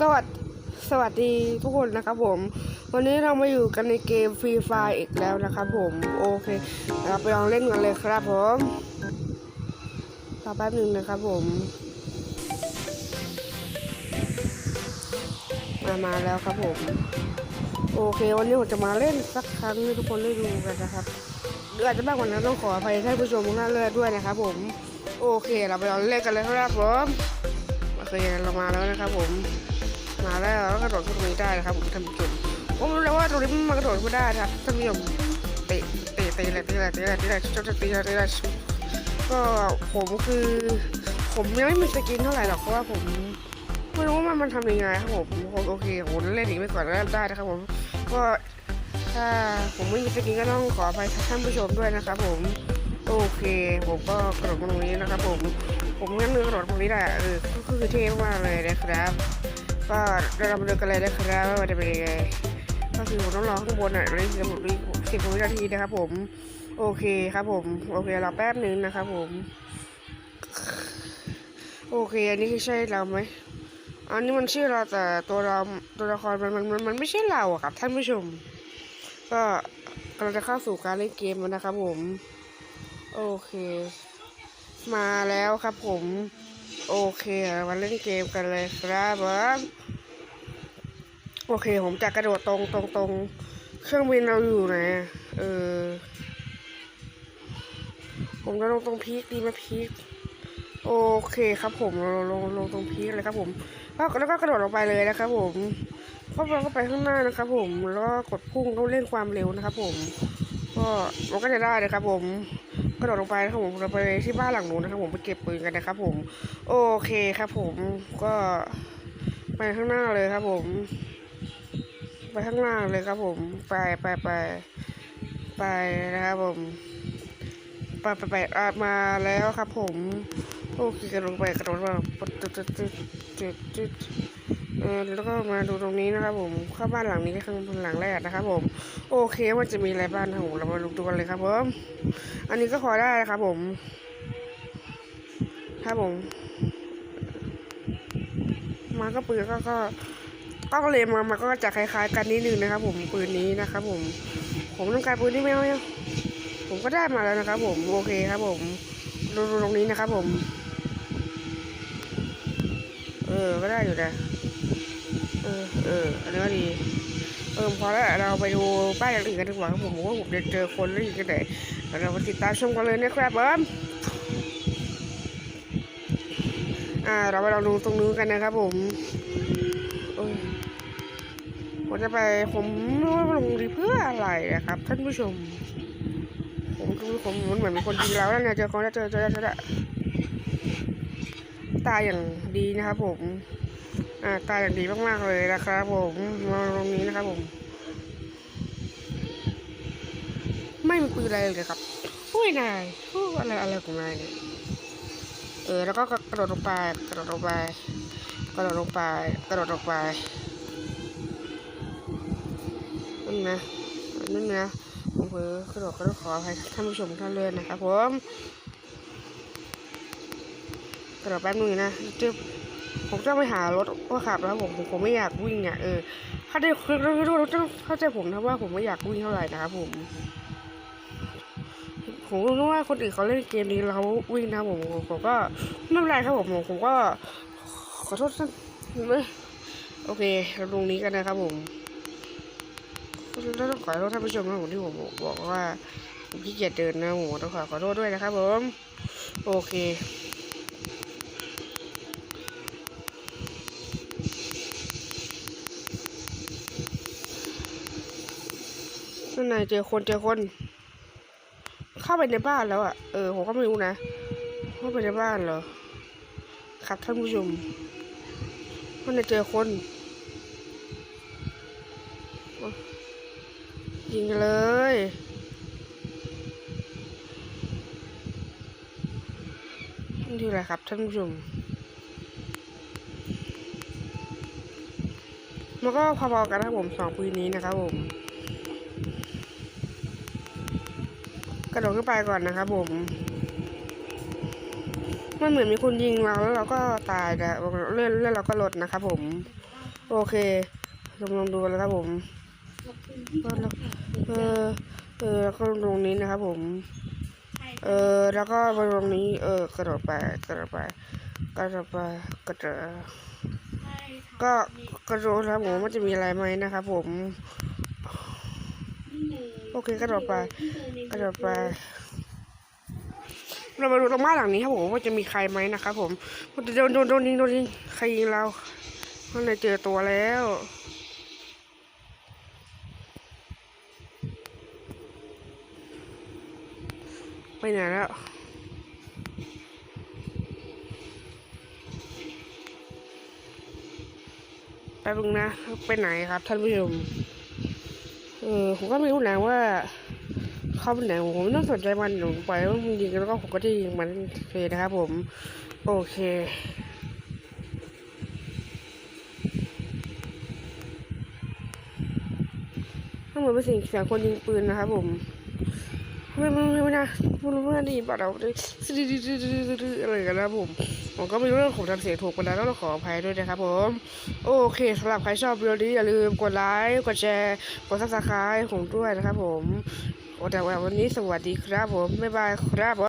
สวัสดีสวัสดีทุกคนนะครับผม วันนี้เรามาอยู่กันในเกมฟรีไฟอีกแล้วนะครับผม โอเคเราไปลองเล่นกันเลยครับผมรอแป๊บหนึ่งนะครับผม มามาแล้วครับผม โอเค วันนี้ผมจะมาเล่นสักครั้งให้ทุกคนได้ดูกันนะครับหรืออาจจะมากกว่านั้นต้องขออภัยท่านผู้ชมทุกท่านเลยด้วยนะครับผม โอเค เราไปลองเล่นกันเลยครับผมโอเคเรามาแล้วนะครับผม มาแล้วแล้วกระโดดขึ้นตรงนี้ได้นะครับผมท่านผู้ชมผมรู้แล้วว่าตรงนี้มันกระโดดไม่ได้นะครับท่านผู้ชมเตะเตะเตะเลยเตะเลยเตะเลยเตะเลยชอบจะเตะเลยเตะเลยก็ผมคือ ผมยังไม่มีสกินเท่าไหร่หรอกเพราะว่าผมไม่รู้ว่ามันมันทำยังไงครับผมผมโอเคผมเล่นอีกไม่ก่อนก็ได้นะครับผมก็ถ้าผมไม่มีสกินก็ต้องขออภัยท่านผู้ชมด้วยนะครับผมโอเค ผมก็กระโดดตรงนี้นะครับผมผมงั้นมือกระโดดตรงนี้ได้เออก็คือเท่มากเลยนะครับ ก็เรามาดูกันเลยนะครับว่ามันจะเป็นยังไงก็คือผมต้องรอข้างบนอะเลยสิบสิบวินาทีนะครับ ผม โอเคครับ ผม โอเครอแป๊บหนึ่งนะครับผม โอเค อันนี้คือใช่เราไหมอันนี้มันชื่อเราแต่ตัวเราตัวละครมันมันมันมันไม่ใช่เราอะครับ ท่านผู้ชม ก็กำลังจะเข้าสู่การเล่นเกมแล้วนะครับ ผม โอเค มาแล้วครับผม โอเคมาเล่นเกมกันเลยครับผมโอเค ผมจะกระโดดตรงตรงตรงเครื่องบินเราอยู่ไหนเออ ผมจะลงตรงพีคดีไหมพีคโอเคครับผมลงลงลงตรงพีคเลยครับผมแล้วแล้วก็กระโดดลงไปเลยนะครับผมก็เราก็ไปข้างหน้านะครับผมแล้วก็กดพุ่งต้องเล่นความเร็วนะครับผม ก็มันก็จะได้เลยครับผม กระโดดลงไปนะครับผมเราไปที่บ้านหลังนู้นนะครับผมไปเก็บปืนกันนะครับผม โอเคครับผมก็ไปข้างหน้าเลยครับผม ไปข้างล่าเลยครับผม ไปไปไปไปนะครับผมไปไปไปมาแล้วครับผม โอเคกระโดดไปกระโดดมาปุ๊ดจุดจุดจุดจุดจุด เออแล้วก็มาดูตรงนี้นะครับผมเข้าบ้านหลังนี้ข้างหลังแรกนะครับ ผม โอเคมันจะมีอะไรบ้างนะครับผมเรามาดูกันเลยครับผมอันนี้ก็พอได้นะครับผมครับผมมาก็ปืนก็ก็ก็เลยมามาก็จะคล้ายๆ กันนิดนึงนะครับ ผมปืนนี้นะครับ ผม ผมต้องการปืนที่ไม่เอาเนี่ยผมก็ได้มาแล้วนะครับ ผมโอเคครับ ผมดูตรงนี้นะครับ ผม เออก็ได้อยู่นะ เออเอออันนี้ก็ดีเออพอแล้วเราไปดูป้ายอย่างอื่นกันดีกว่าครับผมผมว่าผมจะเจอคนแล้วอีกกันไหนเรามาติดตามชมกันเลยนะครับผมอ่า เราไปลองดูตรงนู้นกันนะครับผมผมจะไปผมลงดีเพื่ออะไรนะครับท่านผู้ชม ผมคือผมเหมือนเป็นคนดีแล้วเนี่ยเจอคนแล้วเจอเจอเจอเจอตายอย่างดีนะครับผม อ่าตายอย่างดีมากๆเลยนะครับผมมาตรงนี้นะครับผม ไม่มีปืนอะไรเลยครับอุ้ยนายอู้อะไรอะไรของนายเนี่ยเออแล้วก็กระโดดลงไปกระโดดลงไปกระโดดลงไปกระโดดลงไปนั่นนะนั่นนะผมเผลอกระโดดก็ต้องขออภัยท่านผู้ชมท่านเลยนะครับผมกระโดดแป๊บนึงนะจึ๊บ ผมจะไปหารถว่าขับแล้วผมผมผมไม่อยากวิ่งเนี่ยเออถ้าได้คือต้องเข้าใจผมนะว่าผมไม่อยากวิ่งเท่าไหร่นะครับผม ผมรู้ว่าคนอื่นเขาเล่นเกมนี้แล้วเขาวิ่งนะผมผมก็ไม่เป็นไรครับผมผมก็ ขอโทษท่านไม่โอเคเราตรงนี้กันนะครับผมต้องขอโทษท่านผู้ชมนะผมที่ผมบอกว่าผมขี้เกียจเดินนะผมต้องขอขอโทษด้วยนะครับผม โอเค นั่นเจอคนเจอคน เข้าไปในบ้านแล้วอะ เออผมก็ไม่รู้นะเข้าไปในบ้านเหรอ ครับท่านผู้ชมมันจะเจอคนยิงกันเลยนี่คืออะไรครับท่านผู้ชมมันก็พอๆกันนะผมสองปืนนี้นะครับผม กระโดดขึ้นไปก่อนนะครับผมมันเหมือนมีคนยิงเราแล้วเราก็ตายแต่เลื่อนเลื่อนเราก็ลดนะครับผม โอเคลองลองดูกันนะครับผมแล้วเออเออแล้วก็ตรงนี้นะครับผม เออแล้วก็ไปตรงนี้ เออกระโดดไปกระโดดไปกระโดดไปกระโดดก็กระโดดครับผมมันจะมีอะไรไหมนะครับผม โอเคกระโดดไปกระโดดไปเรามาดูตรงบ้านหลังนี้ครับผมว่าจะมีใครไหมนะครับผมโดนโดนโดนยิงโดนยิงใครยิงเราข้างในเจอตัวแล้วไปไหนแล้วแป๊บนึงนะไปไหนครับท่านผู้ชม เออผมก็ไม่รู้นะว่าเขาเป็นไหนผมไม่ต้องสนใจมันหนูปล่อยให้มันยิงแล้วก็ผมก็จะยิงมันเลยนะครับผม โอเคถ้าเหมือนเป็นเสียงเสียงคนยิงปืนนะครับผม ไม่ไม่ไม่ไม่นะไม่รู้ว่อนี่บัตรเราอะไรกันนะผมผมก็ไม่รู้ว่าผมทำเสียงถูกไปแล้วต้องขออภัยด้วยนะครับผม โอเคสำหรับใครชอบวิดีโอนี้อย่าลืมกดไลค์กดแชร์กดซับสไครต์ผมด้วยนะครับผมโอ้แต่วันนี้สวัสดีครับผมบ๊ายบายครับผม